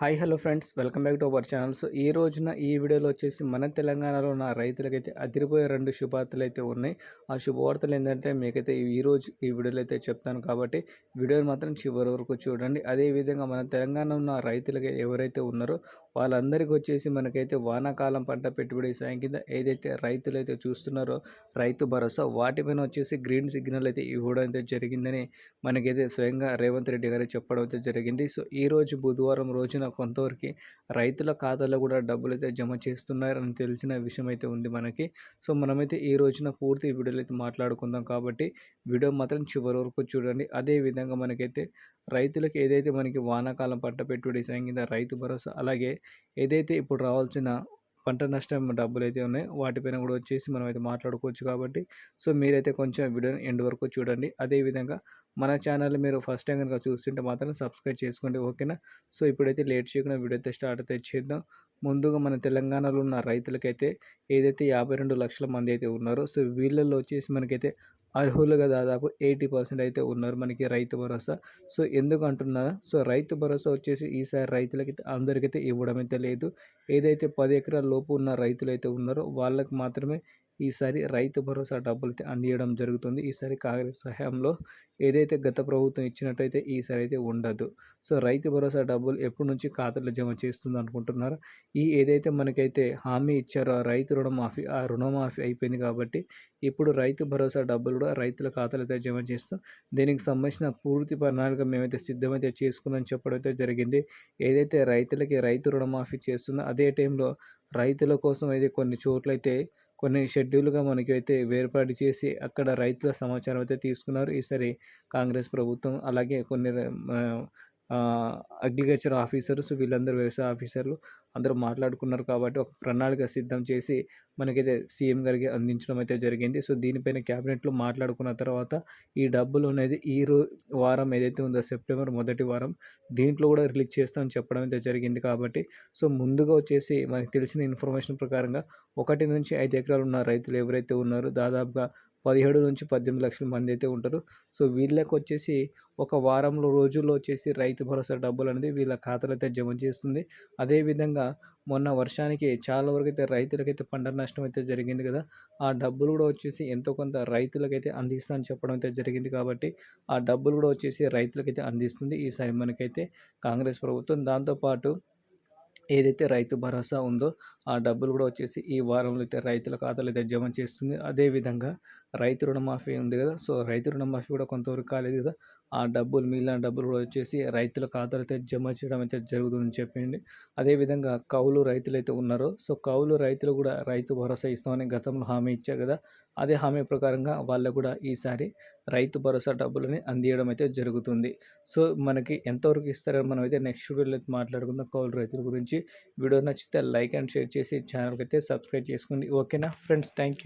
Hi hello friends. Welcome back to our channel. So ఈ రోజున ఈ వీడియోలో వచ్చేసి మన తెలంగాణలో ఉన్న రైతులకైతే అదిరిపోయే రెండు శుభార్తలు అయితే ఉన్నాయి. ఆ శుభవార్తలు ఏంటంటే మీకైతే ఈ రోజు ఈ వీడియోలో అయితే చెప్తాను కాబట్టి వీడియోని మాత్రం చివరి వరకు చూడండి. అదేవిధంగా మన తెలంగాణ ఉన్న రైతులకి ఎవరైతే ఉన్నారో వాళ్ళందరికీ వచ్చేసి మనకైతే వానాకాలం పంట పెట్టుబడి సాయం కింద ఏదైతే రైతులు అయితే చూస్తున్నారో రైతు భరోసా వాటిపైన వచ్చేసి గ్రీన్ సిగ్నల్ అయితే ఇవ్వడం అయితే జరిగిందని మనకైతే స్వయంగా రేవంత్ రెడ్డి గారు చెప్పడం అయితే జరిగింది. సో ఈ రోజు బుధవారం రోజున కొంతవరకు రైతుల ఖాతాలో కూడా డబ్బులు అయితే జమ చేస్తున్నారని తెలిసిన విషయం అయితే ఉంది మనకి. సో మనమైతే ఈ రోజున పూర్తి వీడియోలు అయితే మాట్లాడుకుందాం కాబట్టి వీడియో మాత్రం చివరి వరకు చూడండి. అదేవిధంగా మనకైతే రైతులకు ఏదైతే మనకి వానాకాలం పంట పెట్టుబడి సాయం కింద రైతు భరోసా అలాగే ఏదైతే ఇప్పుడు రావాల్సిన పంట నష్టం డబ్బులు అయితే ఉన్నాయో వాటిపైన కూడా వచ్చేసి మనం అయితే మాట్లాడుకోవచ్చు కాబట్టి. సో మీరైతే కొంచెం వీడియోని ఎండ్ వరకు చూడండి. అదేవిధంగా మన ఛానల్ మీరు ఫస్ట్ టైం కనుక చూస్తుంటే మాత్రం సబ్స్క్రైబ్ చేసుకోండి ఓకేనా? సో ఇప్పుడైతే లేట్ చేయకుండా వీడియో అయితే స్టార్ట్ అయితే చేద్దాం. ముందుగా మన తెలంగాణలో ఉన్న రైతులకైతే ఏదైతే యాభై రెండు లక్షల మంది అయితే ఉన్నారో సో వీళ్ళల్లో వచ్చేసి మనకైతే అర్హులుగా దాదాపు ఎయిటీ పర్సెంట్ అయితే ఉన్నారు మనకి రైతు భరోసా. సో ఎందుకు అంటున్నారా సో రైతు భరోసా వచ్చేసి ఈసారి రైతులకి అందరికైతే ఇవ్వడం అయితే లేదు. ఏదైతే పది ఎకరాల లోపు ఉన్న రైతులు అయితే ఉన్నారో వాళ్ళకి మాత్రమే ఈసారి రైతు భరోసా డబ్బులు అయితే అందియడం జరుగుతుంది. ఈసారి కాంగ్రెస్ సహాయంలో ఏదైతే గత ప్రభుత్వం ఇచ్చినట్టయితే ఈసారి అయితే ఉండదు. సో రైతు భరోసా డబ్బులు ఎప్పటి నుంచి ఖాతాలో జమ చేస్తుంది అనుకుంటున్నారు? ఈ ఏదైతే మనకైతే హామీ ఇచ్చారో ఆ రైతు రుణమాఫీ ఆ రుణమాఫీ అయిపోయింది కాబట్టి ఇప్పుడు రైతు భరోసా డబ్బులు కూడా రైతుల ఖాతాలో అయితే జమ చేస్తాం. దీనికి సంబంధించిన పూర్తి ప్రణాళిక మేమైతే సిద్ధమైతే చేసుకుందని చెప్పడం అయితే జరిగింది. ఏదైతే రైతులకి రైతు రుణమాఫీ చేస్తుందో అదే టైంలో రైతుల కోసం అయితే కొన్ని చోట్లయితే కొన్ని షెడ్యూల్గా మనకి అయితే వేర్పాటు చేసి అక్కడ రైతుల సమాచారం అయితే తీసుకున్నారు. ఈసారి కాంగ్రెస్ ప్రభుత్వం అలాగే కొన్ని అగ్రికల్చర్ ఆఫీసర్స్ వీళ్ళందరూ వ్యవసాయ ఆఫీసర్లు అందరూ మాట్లాడుకున్నారు కాబట్టి ఒక ప్రణాళిక సిద్ధం చేసి మనకైతే సీఎం గారికి అందించడం అయితే జరిగింది. సో దీనిపైన క్యాబినెట్లో మాట్లాడుకున్న తర్వాత ఈ డబ్బులు అనేది ఈ రో వారం ఏదైతే ఉందో సెప్టెంబర్ మొదటి వారం దీంట్లో కూడా రిలీజ్ చేస్తామని చెప్పడం అయితే జరిగింది కాబట్టి సో ముందుగా వచ్చేసి మనకి తెలిసిన ఇన్ఫర్మేషన్ ప్రకారంగా ఒకటి నుంచి ఐదు ఎకరాలు ఉన్న రైతులు ఎవరైతే ఉన్నారో దాదాపుగా పదిహేడు నుంచి పద్దెనిమిది లక్షల మంది అయితే ఉంటారు. సో వీళ్ళకి వచ్చేసి ఒక వారంలో రోజుల్లో వచ్చేసి రైతు భరోసా డబ్బులు అనేది వీళ్ళ ఖాతాలో అయితే జమ చేస్తుంది. అదేవిధంగా మొన్న వర్షానికి చాలా వరకు అయితే రైతులకైతే పంట నష్టం అయితే జరిగింది కదా. ఆ డబ్బులు కూడా వచ్చేసి ఎంతో కొంత రైతులకైతే అందిస్తా అని చెప్పడం అయితే జరిగింది కాబట్టి ఆ డబ్బులు కూడా వచ్చేసి రైతులకైతే అందిస్తుంది. ఈసారి మనకైతే కాంగ్రెస్ ప్రభుత్వం. దాంతోపాటు ఏదైతే రైతు భరోసా ఉందో ఆ డబ్బులు కూడా వచ్చేసి ఈ వారంలో అయితే రైతుల ఖాతాలు అయితే జమ చేస్తుంది. అదేవిధంగా రైతు రుణమాఫీ ఉంది కదా! సో రైతు రుణమాఫీ కూడా కొంతవరకు కాలేదు కదా! ఆ డబ్బులు మిగిలిన డబ్బులు కూడా వచ్చేసి రైతుల ఖాతాలు అయితే జమ చేయడం అయితే జరుగుతుందని చెప్పింది అదేవిధంగా కౌలు రైతులు అయితే ఉన్నారో సో కౌలు రైతులు కూడా రైతు భరోసా ఇస్తామని గతంలో హామీ ఇచ్చారు కదా అదే హామీ ప్రకారంగా వాళ్ళకు కూడా ఈసారి రైతు భరోసా డబ్బులని అందియడం అయితే జరుగుతుంది. సో మనకి ఎంతవరకు ఇస్తారని మనం అయితే నెక్స్ట్ వీడియోలో మాట్లాడుకుందాం కౌలు రైతుల గురించి. వీడియో నచ్చితే లైక్ అండ్ షేర్ చేసి ఛానల్కి అయితే సబ్స్క్రైబ్ చేసుకోండి. ఓకేనా? Friends thank